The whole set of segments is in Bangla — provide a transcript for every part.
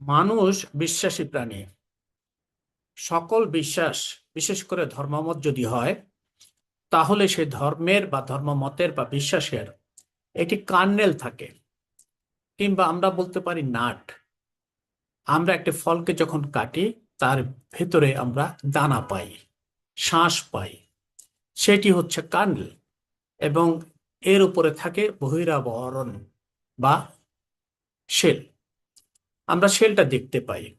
মানুষ বিশ্বাসী প্রাণী। সকল বিশ্বাস, বিশেষ করে ধর্মমত যদি হয়, তাহলে সে ধর্মের বা ধর্মমতের বা বিশ্বাসের একটি কার্নেল থাকে কিংবা আমরা বলতে পারি নাট। আমরা একটি ফলকে যখন কাটি, তার ভেতরে আমরা দানা পাই শ্বাস পাই। সেটি হচ্ছে কার্নেল এবং এর উপরে থাকে বহিরাবরণ বা শেল। আমরা শেলটা দেখতে পাই।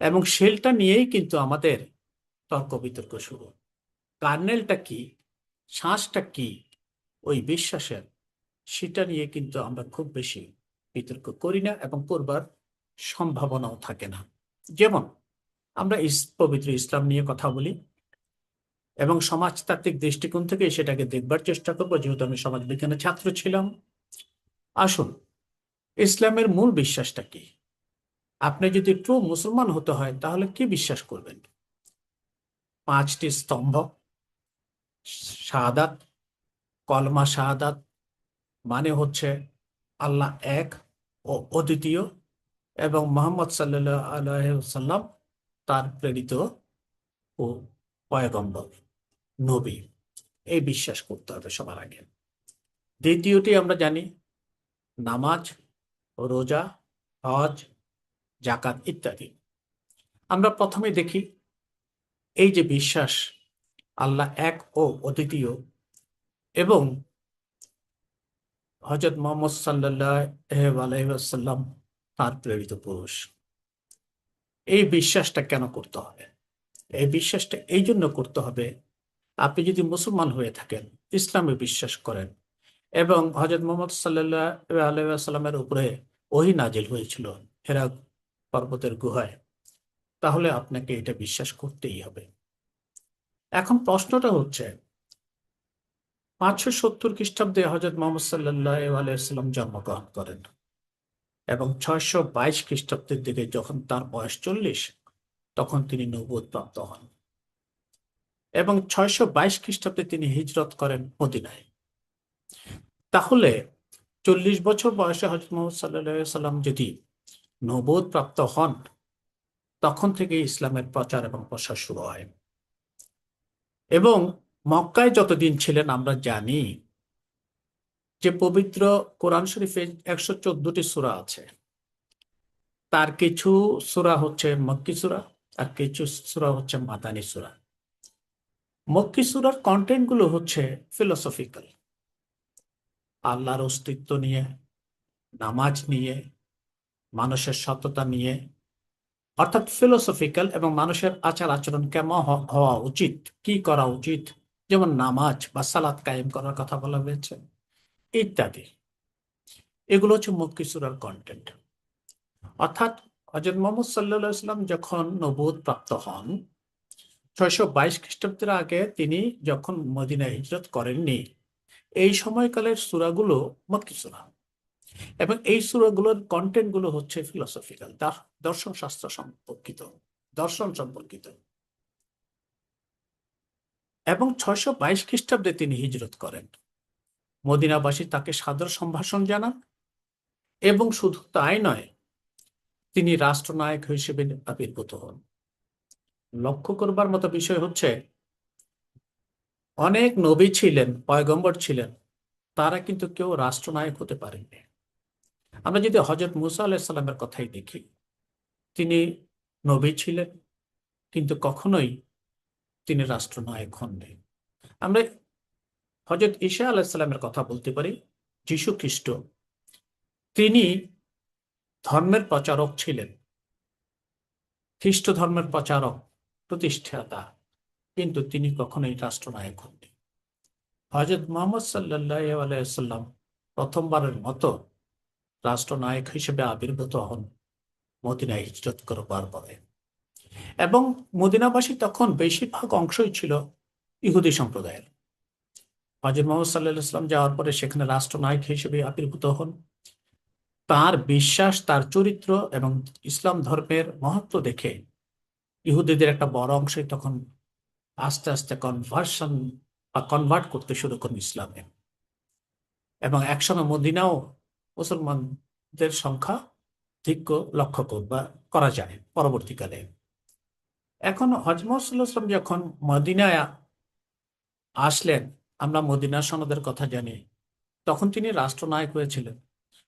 এবং শেলটা নিয়েই কিন্তু আমাদের তর্ক বিতর্ক শুরু। কার্নেলটা কি? শ্বাসটা কি? ওই বিশ্বাসের। সেটা নিয়ে কিন্তু আমরা খুব বেশি বিতর্ক করি না এবং করবার সম্ভাবনাও থাকে না। যেমন, আমরা ইস- পবিত্র ইসলাম নিয়ে কথা বলি এবং সমাজতাত্ত্বিক দৃষ্টিকোণ থেকে সেটাকে দেখবার চেষ্টা করব। যেহেতু আমি সমাজ বিজ্ঞানের ছাত্র ছিলাম। আসুন, ইসলামের মূল বিশ্বাসটা কি? আপনি যদি ট্রু মুসলমান হতে হয়, তাহলে কি বিশ্বাস করবেন? পাঁচটি স্তম্ভ, শাহাদাত, কলমা শাহাদাত মানে হচ্ছে আল্লাহ এক ও অদ্বিতীয় এবং মোহাম্মদ আলাইসাল্লাম তার প্রেরিত ও পয়গম্বর, নবী। এই বিশ্বাস করতে হবে সবার আগে। দ্বিতীয়টি আমরা জানি, নামাজ, রোজা, হজ জাকাত ইত্যাদি। আমরা প্রথমে দেখি, এই যে বিশ্বাস, আল্লাহ এক ও অদ্বিতীয় এবং হজরত মোহাম্মদ সাল্লাহ আলহাম তার প্রেরিত পুরুষ। এই বিশ্বাসটা কেন করতে হবে? এই বিশ্বাসটা এই জন্য করতে হবে, আপনি যদি মুসলমান হয়ে থাকেন, ইসলামে বিশ্বাস করেন এবং হজরত মোহাম্মদ সাল্লাহ আলাইসাল্লামের উপরে ওহি নাজিল হয়েছিল হেরা পর্বতের গুহায়। তাহলে আপনাকে এটা বিশ্বাস করতেই হবে। এখন প্রশ্নটা হচ্ছে, পাঁচশো সত্তর খ্রিস্টাব্দে হজরত মোহাম্মদ সাল্লাহ জন্মগ্রহণ করেন এবং ছয়শো বাইশ খ্রিস্টাব্দের দিকে যখন তার বয়স চল্লিশ, তখন তিনি প্রাপ্ত হন এবং ছয়শো বাইশ খ্রিস্টাব্দে তিনি হিজরত করেন মদিনায়। তাহলে চল্লিশ বছর বয়সে হজরত মোহাম্মদ সাল্লাহ সাল্লাম যদি নবোধ প্রাপ্ত হন, তখন থেকে ইসলামের প্রচার এবং প্রসার শুরু হয়। এবং মক্কায় যতদিন ছিলেন, আমরা জানি যে পবিত্র কোরআন শরীফে একশো চোদ্দটি সুরা আছে। তার কিছু সুরা হচ্ছে মক্কি সুরা, আর কিছু সুরা হচ্ছে মাদানী সুরা। মক্কি সুরার কন্টেন্টগুলো হচ্ছে ফিলোসফিক্যাল আল্লাহর অস্তিত্ব নিয়ে, নামাজ নিয়ে মানুষের সততা নিয়ে, অর্থাৎ ফিলোসফিক্যাল এবং মানুষের আচার আচরণ কেমন হওয়া উচিত, কি করা উচিত? যেমন নামাজ বা সালাত কায়েম করার কথা বলা হয়েছে, ইত্যাদি। এগুলো হচ্ছে মক্কি সুরার কন্টেন্ট অর্থাৎ হজরত মোহাম্মদ সাল্লাহ ইসলাম যখন নবুদ প্রাপ্ত হন, ছয়শো বাইশ খ্রিস্টাব্দের আগে তিনি যখন মদিনায় হিজরত করেননি, এই সময়কালের সুরাগুলো মক্কি সুরা। এবং এই সুরাগুলোর কন্টেন্টগুলো হচ্ছে ফিলোসফিক্যাল দর্শন শাস্ত্র সম্পর্কিত, দর্শন সম্পর্কিত। এবং ছয়শো বাইশ খ্রিস্টাব্দে তিনি হিজরত করেন। মদিনাবাসী তাকে সাদর সম্ভাষণ জানান এবং শুধু তাই নয়, তিনি রাষ্ট্রনায়ক হিসেবে আবির্ভূত হন। লক্ষ্য করবার মতো বিষয় হচ্ছে, অনেক নবী ছিলেন, পয়গম্বর ছিলেন, তারা কিন্তু কেউ রাষ্ট্রনায়ক হতে পারেননি। আমরা যদি হজরত মুসা আলাহিসাল্লামের কথাই দেখি, তিনি নবী ছিলেন, কিন্তু কখনোই তিনি রাষ্ট্রনায়ক হননি। আমরা হজরত ঈশা আলাহিসাল্লামের কথা বলতে পারি, যীশু খ্রিস্ট। তিনি ধর্মের প্রচারক ছিলেন, খ্রিস্ট ধর্মের প্রচারক, প্রতিষ্ঠাতা, কিন্তু তিনি কখনোই রাষ্ট্রনায়ক হননি। হজরত মোহাম্মদ সাল্লাহ আলাইসাল্লাম প্রথমবারের মতো রাষ্ট্রনায়ক হিসেবে আবির্ভূত হন মদিনায় হিজরত করবার পরে। এবং মদিনাবাসী তখন বেশিরভাগ অংশই ছিল ইহুদি সম্প্রদায়ের। হজরত মোহাম্মদ সাল্লাহ ইসলাম যাওয়ার পরে সেখানে রাষ্ট্রনায়ক হিসেবে আবির্ভূত হন। তার বিশ্বাস, তার চরিত্র এবং ইসলাম ধর্মের মহত্ব দেখে ইহুদিদের একটা বড় অংশই তখন আস্তে আস্তে কনভার্সন বা কনভার্ট করতে শুরু করেন ইসলামে। এবং একসময় মদিনাও মুসলমানদের সংখ্যা পার্থক্য লক্ষ্য করবা করা যায় পরবর্তীকালে। এখন হজমসাল্লাম যখন মদিনায় আসলেন, আমরা মদিনা সনদের কথা জানি, তখন তিনি রাষ্ট্রনায়ক হয়েছিলেন।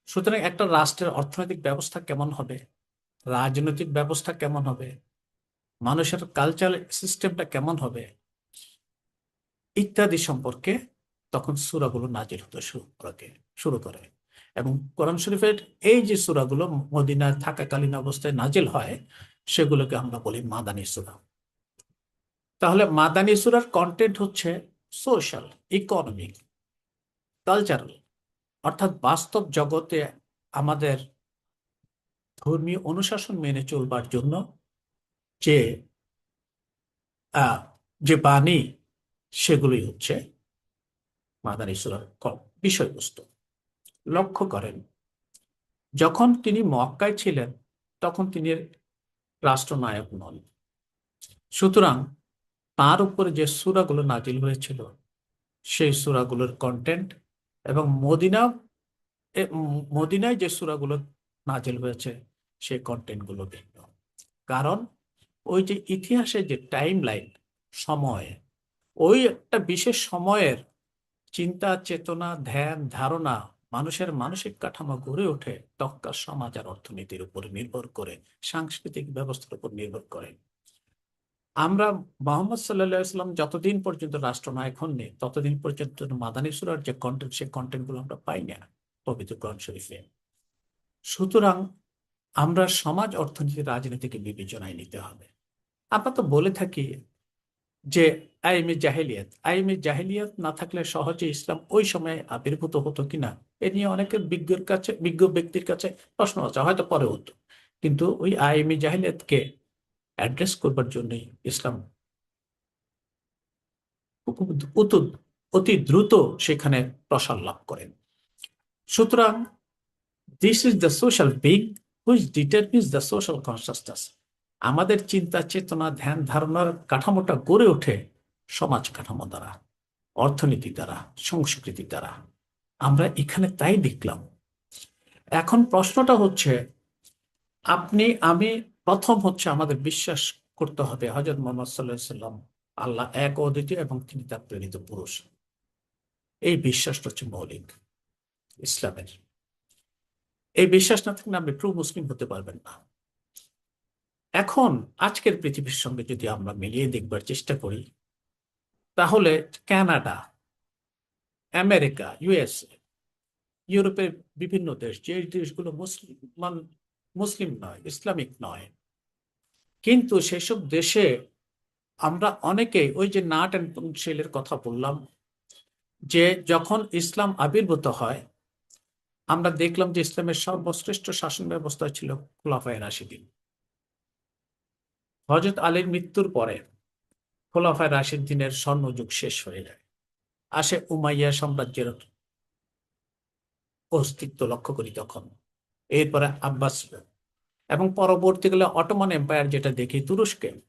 সুতরাং একটা রাষ্ট্রের অর্থনৈতিক ব্যবস্থা কেমন হবে? রাজনৈতিক ব্যবস্থা কেমন হবে? মানুষের কালচার সিস্টেমটা কেমন হবে? ইত্যাদি সম্পর্কে তখন সুরাগুলো নাজির হতে শুরু করে শুরু করে। এবং কোরআন শরীফের এই যে সুরাগুলো মদিনায় থাকাকালীন অবস্থায় নাজিল হয়, সেগুলোকে আমরা বলি মাদানী সুরা। তাহলে মাদানী সুরার কন্টেন্ট হচ্ছে সোশ্যাল ইকোনমিক কালচারাল অর্থাৎ বাস্তব জগতে আমাদের ধর্মীয় অনুশাসন মেনে চলবার জন্য যে যে বাণী, সেগুলোই হচ্ছে মাদানী সুরার বিষয়বস্তু। লক্ষ্য করেন। যখন তিনি মক্কায় ছিলেন, তখন তিনি রাষ্ট্রনায়ক নন। সুতরাং তার উপরে যে সূরাগুলো নাজিল হয়েছিল, সেই সূরাগুলোর কন্টেন্ট এবং মদিনা মদিনায় যে সূরাগুলো নাজিল হয়েছে, সেই কন্টেন্টগুলো ভিন্ন। কারণ ওই যে ইতিহাসের যে টাইম লাইন সময়, ওই একটা বিশেষ সময়ের চিন্তা, চেতনা, ধ্যান, ধারণা মানুষের মানসিক কাঠামো গড়ে ওঠে তখনকার সমাজ আর অর্থনীতির উপর নির্ভর করে, সাংস্কৃতিক ব্যবস্থার উপর নির্ভর করে। আমরা মোহাম্মদ সাল্লাহ যতদিন পর্যন্ত রাষ্ট্রনায়ক হননি, ততদিন পর্যন্ত মাদানী সুরার যে কন্টেন্ট সেই কন্টেন্টগুলো আমরা পাই না পবিত্র কোরআন শরীফে। সুতরাং আমরা সমাজ, অর্থনীতি, রাজনীতিকে বিবেচনায় নিতে হবে। আমরা তো বলে থাকি যে আইমে জাহেলিয়াত। আইমে জাহেলিয়াত না থাকলে সহজে ইসলাম ওই সময় আবির্ভূত হতো কিনা এ নিয়ে অনেকের বিজ্ঞের কাছে, বিজ্ঞ ব্যক্তির কাছে প্রশ্ন আছে, হয়তো পরে হতো কিন্তু ওই আইমে জাহেলিয়াতকে অ্যাড্রেস করবার জন্যই ইসলাম অতি দ্রুত সেখানে প্রসার লাভ করেন। সুতরাং this is the social being which determines the social consciousness আমাদের চিন্তা, চেতনা, ধ্যান, ধারণার কাঠামোটা গড়ে ওঠে সমাজ কাঠামো দ্বারা, অর্থনীতি দ্বারা, সংস্কৃতি দ্বারা। আমরা এখানে তাই দেখলাম। এখন প্রশ্নটা হচ্ছে, আপনি, আমি প্রথম হচ্ছে আমাদের বিশ্বাস করতে হবে হজরত মোহাম্মদ সাল্লাহ সাল্লাম আল্লাহ এক অদ্বিতীয় এবং তিনি তার প্রেরিত পুরুষ। এই বিশ্বাসটা হচ্ছে মৌলিক, ইসলামের। এই বিশ্বাস না থাকলে আপনি ট্রু মুসলিম হতে পারবেন না। এখন আজকের পৃথিবীর সঙ্গে যদি আমরা মিলিয়ে দেখবার চেষ্টা করি, তাহলে কানাডা আমেরিকা ইউএসএ ইউরোপের বিভিন্ন দেশ, যে দেশগুলো মুসলিম মুসলিম নয়, ইসলামিক নয়। কিন্তু সেসব দেশে আমরা অনেকেই ওই যে নাট অ্যান্ড পেন্সিলের কথা বললাম, যে যখন ইসলাম আবির্ভূত হয়, আমরা দেখলাম যে ইসলামের সর্বশ্রেষ্ঠ শাসন ব্যবস্থা ছিল খোলাফায় রাশিদিন। হজরত আলীর মৃত্যুর পরে খোলাফায় রাশিদ্দিনের স্বর্ণযুগ শেষ হয়ে যায়। আসে উমাইয়া সাম্রাজ্যের অস্তিত্ব লক্ষ্য করি তখন। এরপরে আব্বাস এবং পরবর্তীকালে অটোমান এম্পায়ার যেটা দেখি তুরস্কে,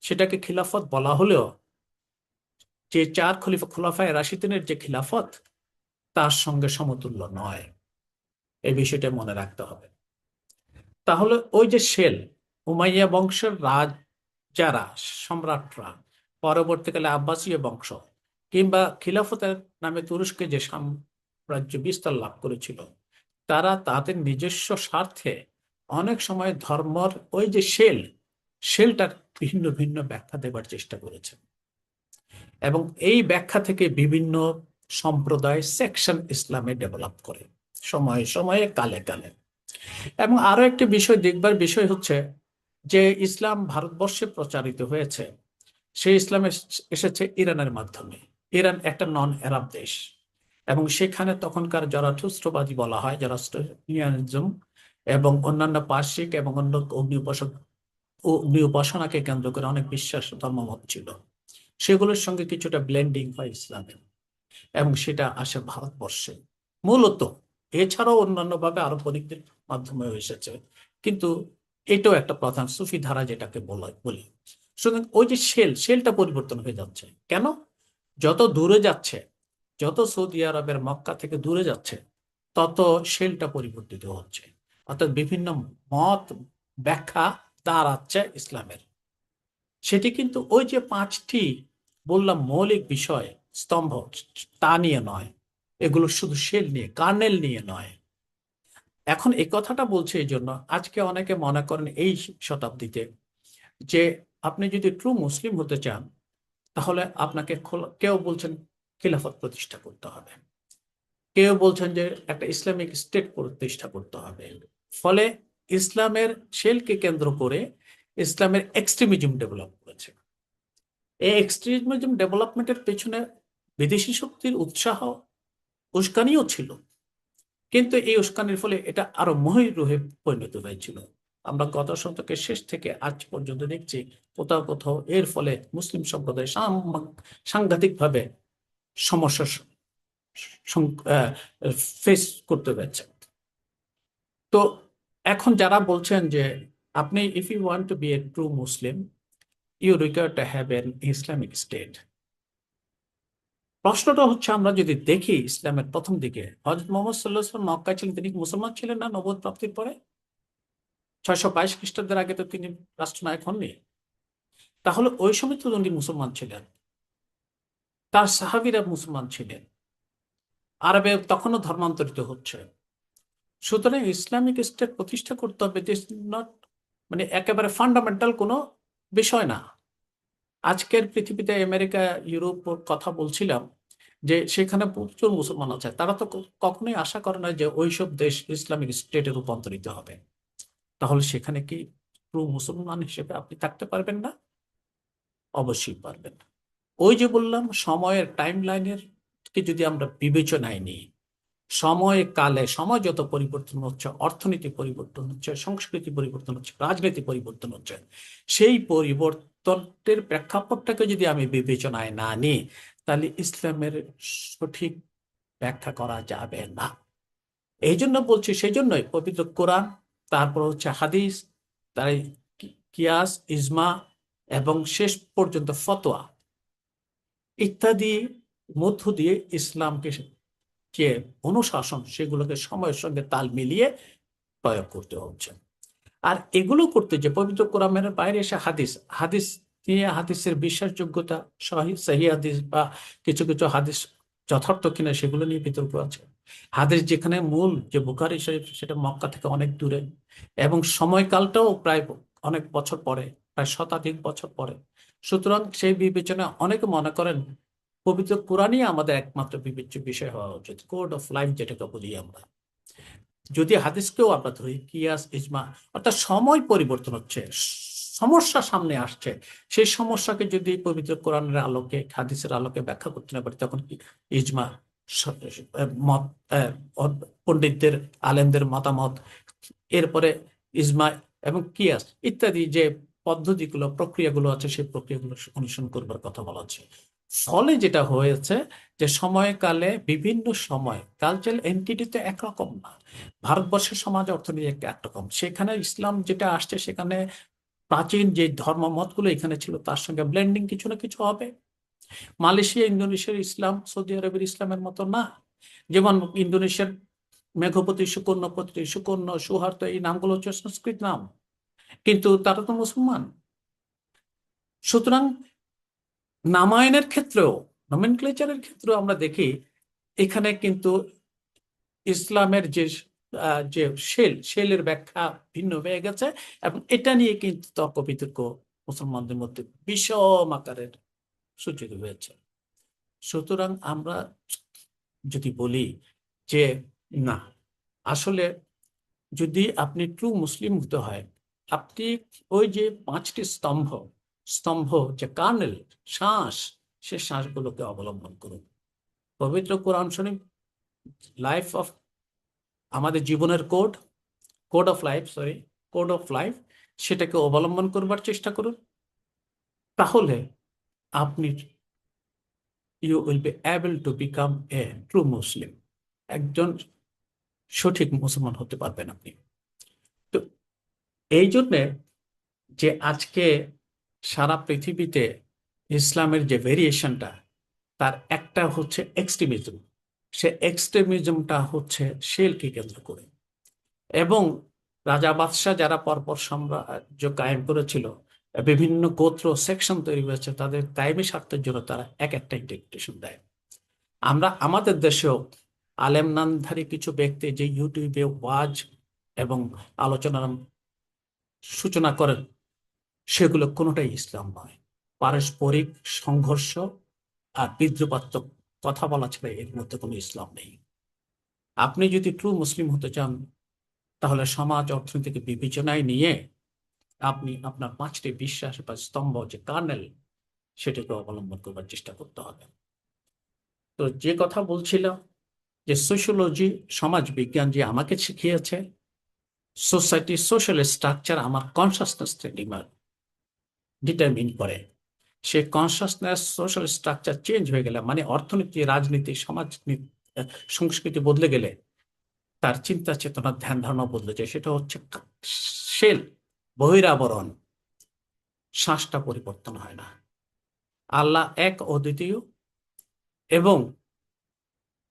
সেটাকে খিলাফত বলা হলেও যে চার খলিফা খোলাফায় রাশিদিনের যে খিলাফত, তার সঙ্গে সমতুল্য নয়। এই বিষয়টা মনে রাখতে হবে। তাহলে ওই যে শেল, উমাইয়া বংশের রাজ, যারা, সম্রাটরা, পরবর্তীকালে আব্বাসীয় বংশ কিংবা খিলাফতের নামে তুরস্কে যে সাম্রাজ্য বিস্তার লাভ করেছিল, তারা তাদের নিজস্ব স্বার্থে অনেক সময় ধর্মর ওই যে শেল শেলটার ভিন্ন ভিন্ন ব্যাখ্যা দেবার চেষ্টা করেছে। এবং এই ব্যাখ্যা থেকে বিভিন্ন সম্প্রদায় সেকশন ইসলামে ডেভেলপ করে, সময়ে সময়ে কালে কালে। এবং আরও একটি বিষয় দেখবার বিষয় হচ্ছে যে ইসলাম ভারতবর্ষে প্রচারিত হয়েছে, সেই ইসলাম এসেছে ইরানের মাধ্যমে। ইরান একটা নন আরব দেশ। এবং সেখানে তখনকার জরাঠুস্ত্রবাদী বলা হয় জরাস্ট্রিয়ানিজম এবং অন্যান্য পার্শ্বিক এবং অন্য অগ্নি উপাসক, অগ্নি উপাসনাকে কেন্দ্র করে অনেক বিশ্বাস ধর্মমত ছিল। সেগুলোর সঙ্গে কিছুটা ব্লেন্ডিং হয় ইসলামের এবং সেটা আসে ভারতবর্ষে। মূলত এছাড়াও অন্যান্য ভাবে আরও পরীক্ষার মাধ্যমে এসেছে। কিন্তু এটাও একটা প্রধান সুফি ধারা যেটাকে বলা সুতরাং ওই যে শেল শেলটা পরিবর্তন হয়ে যাচ্ছে। কেন? যত দূরে যাচ্ছে, যত সৌদি আরবের মক্কা থেকে দূরে যাচ্ছে, তত শেলটা পরিবর্তিত হচ্ছে। অর্থাৎ বিভিন্ন মত ব্যাখ্যা দাঁড়াচ্ছে ইসলামের। সেটি কিন্তু ওই যে পাঁচটি বললাম মৌলিক বিষয়, স্তম্ভ, তা নিয়ে নয়। এগুলো শুধু শেল নিয়ে, কার্নেল নিয়ে নয়। এখন এই কথাটা বলছে এই জন্য আজকে অনেকে মনে করেন এই শতাব্দীতে যে আপনি যদি ট্রু মুসলিম হতে চান তাহলে আপনাকে কেউ বলছেন খিলাফত প্রতিষ্ঠা করতে হবে। কেউ বলছেন যে একটা ইসলামিক স্টেট প্রতিষ্ঠা করতে হবে। ফলে ইসলামের শেলকে কেন্দ্র করে ইসলামের এক্সট্রিমিজম ডেভেলপ করেছে। এই এক্সট্রিমিজম ডেভেলপমেন্টের পেছনে বিদেশি শক্তির উৎসাহ উস্কানিও ছিল। কিন্তু এই উস্কানির ফলে এটা আরও মহিরুহে পরিণত হয়েছিল। আমরা গত শতকের শেষ থেকে আজ পর্যন্ত দেখছি কোথাও কোথাও এর ফলে মুসলিম সম্প্রদায় সাংঘাতিকভাবে সমস্যা ফেস করতে তো এখন যারা বলছেন যে আপনি if you want to be a true Muslim you require to have an Islamic state প্রশ্নটা হচ্ছে, আমরা যদি দেখি ইসলামের প্রথম দিকে হজরত মোহাম্মদ সাল্লাহ মক্কায় ছিলেন, তিনি মুসলমান ছিলেন না নবদ প্রাপ্তির পরে? ছয়শো বাইশ খ্রিস্টাব্দের আগে তো তিনি রাষ্ট্রনায়ক হননি। তাহলে ওই সময় তো উনি মুসলমান ছিলেন। তার সাহাবিরা মুসলমান ছিলেন। আরবে তখনও ধর্মান্তরিত হচ্ছে। সুতরাং ইসলামিক স্টেট প্রতিষ্ঠা করতে হবে দিস নট মানে একেবারে ফান্ডামেন্টাল কোনো বিষয় না। আজকের পৃথিবীতে আমেরিকা, ইউরোপ কথা বলছিলাম যে সেখানে প্রচুর মুসলমান আছে। তারা তো কখনোই আশা করে না যে ওইসব দেশ ইসলামিক স্টেটে রূপান্তরিত হবে। তাহলে সেখানে কি পুরো মুসলমান হিসেবে আপনি থাকতে পারবেন না? অবশ্যই পারবেন। ওই যে বললাম, সময়ের টাইম লাইনের কে যদি আমরা বিবেচনায় নিই, সময় কালে, সময় যত পরিবর্তন হচ্ছে, অর্থনীতি পরিবর্তন হচ্ছে, সংস্কৃতি পরিবর্তন হচ্ছে, রাজনীতি পরিবর্তন হচ্ছে, সেই পরিবর্তনের প্রেক্ষাপটটাকে যদি আমি বিবেচনায় না নিই, তাহলে ইসলামের সঠিক ব্যাখ্যা করা যাবে না। এই জন্য বলছি সেই জন্যই পবিত্র কোরআন তারপর হচ্ছে হাদিস, তার কিয়াস, ইজমা এবং শেষ পর্যন্ত ফতোয়া ইত্যাদি মধ্য দিয়ে ইসলামকে যে অনুশাসন সেগুলোকে সময়ের সঙ্গে তাল মিলিয়ে প্রয়োগ করতে হচ্ছে। আর এগুলো করতে যে পবিত্র কোরআনের বাইরে এসে হাদিস হাদিস নিয়ে হাদিসের বিশ্বাসযোগ্যতা সহি হাদিস বা কিছু কিছু হাদিস যথার্থ কিনা সেগুলো নিয়ে বিতর্ক আছে। হাদিস যেখানে মূল যে বুখারি শরীফ, সেটা মক্কা থেকে অনেক দূরে এবং সময়কালটাও প্রায় অনেক বছর পরে, প্রায় শতাধিক বছর পরে। সুতরাং সেই বিবেচনা অনেকে মনে করেন, পবিত্র কোরআনই আমাদের একমাত্র বিবেচ্য বিষয় হওয়া উচিত, কোড অফ লাইফ যেটাকে বলি আমরা। যদি হাদিসকেও আমরা ধরি, কিয়াস, ইজমা, অর্থাৎ সময় পরিবর্তন হচ্ছে, সমস্যা সামনে আসছে, সেই সমস্যাকে যদি পবিত্র কোরআনের আলোকে, হাদিসের আলোকে ব্যাখ্যা করতে না পারি, তখন কি? ইজমা। মত পণ্ডিতদের, আলেমদের মতামত, এরপরে ইজমা এবং কিয়াস ইত্যাদি যে পদ্ধতিগুলো, প্রক্রিয়াগুলো আছে, সেই প্রক্রিয়াগুলো অনুসরণ করবার কথা বলা আছে ফলে যেটা হয়েছে যে সময়কালে বিভিন্ন সময়, কালচারাল এন্টিটি তো একরকম না। ভারতবর্ষের সমাজ অর্থনীতি একরকম। সেখানে ইসলাম যেটা আসছে, সেখানে প্রাচীন যে ধর্ম মতগুলো এখানে ছিল, তার সঙ্গে ব্লেন্ডিং কিছু না কিছু হবে। মালয়েশিয়া ইন্দোনেশিয়ার ইসলাম, সৌদি আরবের ইসলামের মতো না। যেমন ইন্দোনেশিয়ার মেঘপতি সুকর্ণপতি সুকর্ণ সুহার্ত এই নামগুলো হচ্ছে সংস্কৃত নাম। কিন্তু তারা তো মুসলমান। সুতরাং নামায়নের ক্ষেত্রেও নমেনক্লেচারের ক্ষেত্রেও আমরা দেখি, এখানে কিন্তু ইসলামের যে যে শেল, শেলের ব্যাখ্যা ভিন্ন হয়ে গেছে এবং এটা নিয়ে কিন্তু তর্ক বিতর্ক মুসলমানদের মধ্যে বিষম আকারের। সূচিত হয়েছে। সুতরাং আমরা যদি বলি যে, না, আসলে যদি আপনি ট্রু মুসলিম হতে হয়, আপনি ওই যে পাঁচটি স্তম্ভ স্তম্ভ যে কার্নেল, শ্বাস, সে শ্বাসগুলোকে অবলম্বন করুন। পবিত্র কোরআন শরীফ লাইফ অফ আমাদের জীবনের code code of life sorry code of life সেটাকে অবলম্বন করবার চেষ্টা করুন। তাহলে আপনি you will be able to become a true Muslim একজন সঠিক মুসলমান হতে পারবেন আপনি। তো এই জন্যে যে আজকে সারা পৃথিবীতে ইসলামের যে ভেরিয়েশনটা তার একটা হচ্ছে এক্সট্রিমিজম সে এক্সট্রিমিজমটা হচ্ছে শেলকে কেন্দ্র করে। এবং রাজা বাদশাহ যারা পরপর সাম্রাজ্য কায়েম করেছিল বিভিন্ন গোত্র সেকশন তৈরি হয়েছে তাদের কায়েমি স্বার্থের জন্য তারা এক একটা ইন্টারপ্রিটেশন দেয়। আমরা আমাদের দেশেও আলেম নামধারী কিছু ব্যক্তি যে ইউটিউবে ওয়াজ এবং আলোচনার সূচনা করেন, সেগুলো কোনোটাই ইসলাম নয়। পারস্পরিক সংঘর্ষ আর বিদ্রুপাত্মক কথা বলা ছাড়া এর মধ্যে কোনো ইসলাম নেই। আপনি যদি ট্রু মুসলিম হতে চান, তাহলে সমাজ, অর্থনীতিকে বিবেচনায় নিয়ে আপনি আপনার পাঁচটি বিশ্বাস বা স্তম্ভ যে কার্নেল, সেটাকে অবলম্বন করবার চেষ্টা করতে হবে। তো যে কথা বলছিলাম যে সোশ্যোলজি সমাজ বিজ্ঞান যে আমাকে শিখিয়েছে, সোসাইটি সোশ্যাল স্ট্রাকচার আমার কনসাসনেস ডিটারমিন করে। সে কনসাসনেস সোশ্যাল স্ট্রাকচার চেঞ্জ হয়ে গেলে মানে অর্থনীতি, রাজনীতি, সমাজ সংস্কৃতি বদলে গেলে, তার চিন্তা চেতনা ধ্যান ধারণা বদলে যায়। সেটা হচ্ছে শেল। বহিরাবরণ, শ্বাসটা পরিবর্তন হয় না। আল্লাহ এক অদ্বিতীয় এবং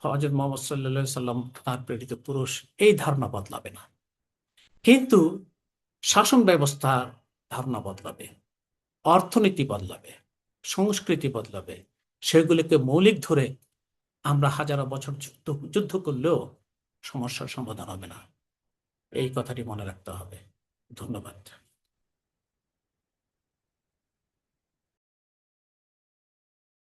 হজরত মোহাম্মদ সাল্লা সাল্লাম তার প্রেরিত পুরুষ এই ধারণা বদলাবে না। কিন্তু শাসন ব্যবস্থার ধারণা বদলাবে, অর্থনীতি বদলাবে, সংস্কৃতি বদলাবে, সেগুলিকে মৌলিক ধরে আমরা হাজারো বছর যুদ্ধ যুদ্ধ করলেও সমস্যার সমাধান হবে না। এই কথাটি মনে রাখতে হবে। ধন্যবাদ।